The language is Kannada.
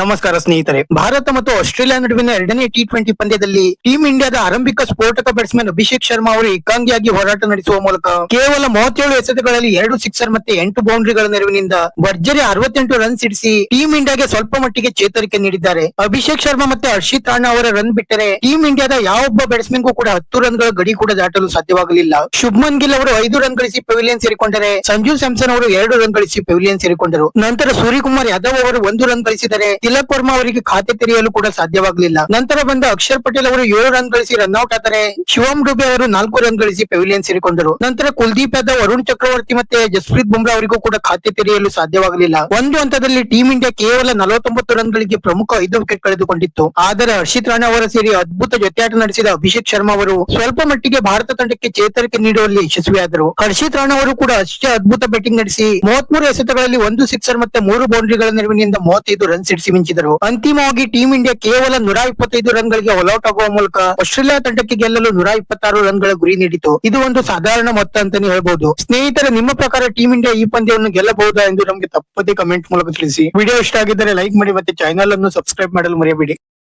ನಮಸ್ಕಾರ ಸ್ನೇಹಿತರೆ. ಭಾರತ ಮತ್ತು ಆಸ್ಟ್ರೇಲಿಯಾ ನಡುವಿನ ಎರಡನೇ ಟಿ ಟ್ವೆಂಟಿ ಪಂದ್ಯದಲ್ಲಿ ಟೀಂ ಇಂಡಿಯಾದ ಆರಂಭಿಕ ಸ್ಫೋಟಕ ಬ್ಯಾಟ್ಸ್ಮನ್ ಅಭಿಷೇಕ್ ಶರ್ಮಾ ಅವರು ಏಕಾಂಗಿಯಾಗಿ ಹೋರಾಟ ನಡೆಸುವ ಮೂಲಕ ಕೇವಲ ಮೂವತ್ತೇಳು ಎಸೆತಗಳಲ್ಲಿ ಎರಡು ಸಿಕ್ಸರ್ ಮತ್ತೆ ಎಂಟು ಬೌಂಡ್ರಿಗಳ ನೆರವಿನಿಂದ ಭರ್ಜರಿ ಅರವತ್ತೆಂಟು ರನ್ ಸಿಡಿಸಿ ಟೀಂ ಇಂಡಿಯಾಗೆ ಸ್ವಲ್ಪ ಮಟ್ಟಿಗೆ ಚೇತರಿಕೆ ನೀಡಿದ್ದಾರೆ. ಅಭಿಷೇಕ್ ಶರ್ಮಾ ಮತ್ತೆ ಹರ್ಷಿತ್ ರಾಣಾ ಅವರ ರನ್ ಬಿಟ್ಟರೆ ಟೀಂ ಇಂಡಿಯಾದ ಯಾವೊಬ್ಬ ಬ್ಯಾಟ್ಸ್ಮನ್ಗೂ ಕೂಡ ಹತ್ತು ರನ್ಗಳ ಗಡಿ ಕೂಡ ದಾಟಲು ಸಾಧ್ಯವಾಗಲಿಲ್ಲ. ಶುಭ್ಮನ್ ಗಿಲ್ ಅವರು ಐದು ರನ್ ಗಳಿಸಿ ಪೆವಿಲಿಯನ್ ಸೇರಿಕೊಂಡರೆ ಸಂಜು ಸ್ಯಾಮ್ಸನ್ ಅವರು ಎರಡು ರನ್ ಗಳಿಸಿ ಪೆವಿಲಿಯನ್ ಸೇರಿಕೊಂಡರು. ನಂತರ ಸೂರ್ಯಕುಮಾರ್ ಯಾದವ್ ಅವರು ಒಂದು ರನ್ ಗಳಿಸಿದರೆ ತಿಲಕ್ ವರ್ಮಾ ಅವರಿಗೆ ಖಾತೆ ತೆರೆಯಲು ಕೂಡ ಸಾಧ್ಯವಾಗಲಿಲ್ಲ. ನಂತರ ಬಂದ ಅಕ್ಷರ್ ಪಟೇಲ್ ಅವರು ಏಳು ರನ್ ಗಳಿಸಿ ರನ್ಔಟ್ ಆದರೆ ಶಿವಂ ಡುಬೆ ಅವರು ನಾಲ್ಕು ರನ್ ಗಳಿಸಿ ಪೆವಿಲಿಯನ್ ಸೇರಿಕೊಂಡರು. ನಂತರ ಕುಲ್ದೀಪ್ ಯಾದವ್ ವರುಣ್ ಚಕ್ರವರ್ತಿ ಮತ್ತೆ ಜಸ್ಪ್ರೀತ್ ಬುಮ್ರಾ ಅವರಿಗೂ ಕೂಡ ಖಾತೆ ತೆರೆಯಲು ಸಾಧ್ಯವಾಗಲಿಲ್ಲ. ಒಂದು ಹಂತದಲ್ಲಿ ಟೀಂ ಇಂಡಿಯಾ ಕೇವಲ ನಲವತ್ತೊಂಬತ್ತು ರನ್ ಗಳಿಗೆ ಪ್ರಮುಖ ಐದು ವಿಕೆಟ್ ಕಳೆದುಕೊಂಡಿತ್ತು. ಆದರೆ ಹರ್ಷಿತ್ ರಾಣಾ ಅವರ ಸೇರಿ ಅದ್ಭುತ ಜೊತೆಯಾಟ ನಡೆಸಿದ ಅಭಿಷೇಕ್ ಶರ್ಮಾ ಅವರು ಸ್ವಲ್ಪ ಮಟ್ಟಿಗೆ ಭಾರತ ತಂಡಕ್ಕೆ ಚೇತರಿಕೆ ನೀಡುವಲ್ಲಿ ಯಶಸ್ವಿಯಾದರು. ಹರ್ಷಿತ್ ರಾಣಾ ಅವರು ಕೂಡ ಅಷ್ಟೇ ಅದ್ಭುತ ಬ್ಯಾಟಿಂಗ್ ನಡೆಸಿ ಮೂವತ್ಮೂರು ಎಸೆತಗಳಲ್ಲಿ ಒಂದು ಸಿಕ್ಸರ್ ಮತ್ತೆ ಮೂರು ಬೌಂಡ್ರಿಗಳ ನೆರವಿನಿಂದ ಮೂವತ್ತೈದು ರನ್ ಸಿಡಿಸಿ ಮಿಂಚಿದರು. ಅಂತಿಮವಾಗಿ ಟೀಂ ಇಂಡಿಯಾ ಕೇವಲ ನೂರ ಇಪ್ಪತ್ತೈದು ರನ್ ಗಳಿಗೆ ಆಲ್ಔಟ್ ಆಗುವ ಮೂಲಕ ಆಸ್ಟ್ರೇಲಿಯಾ ತಂಡಕ್ಕೆ ಗೆಲ್ಲಲು ನೂರ ಇಪ್ಪತ್ತಾರು ರನ್ಗಳ ಗುರಿ ನೀಡಿತು. ಇದು ಒಂದು ಸಾಧಾರಣ ಮೊತ್ತ ಅಂತಾನೆ ಹೇಳ್ಬಹುದು ಸ್ನೇಹಿತರೆ, ನಿಮ್ಮ ಪ್ರಕಾರ ಟೀಂ ಇಂಡಿಯಾ ಈ ಪಂದ್ಯವನ್ನು ಗೆಲ್ಲಬಹುದಾ ಎಂದು ನಮಗೆ ತಪ್ಪದೇ ಕಮೆಂಟ್ ಮೂಲಕ ತಿಳಿಸಿ. ವಿಡಿಯೋ ಇಷ್ಟ ಆಗಿದ್ದರೆ ಲೈಕ್ ಮಾಡಿ ಮತ್ತೆ ಚಾನೆಲ್ ಅನ್ನು ಸಬ್ಸ್ಕ್ರೈಬ್ ಮಾಡಲು ಮರೆಯಬೇಡಿ.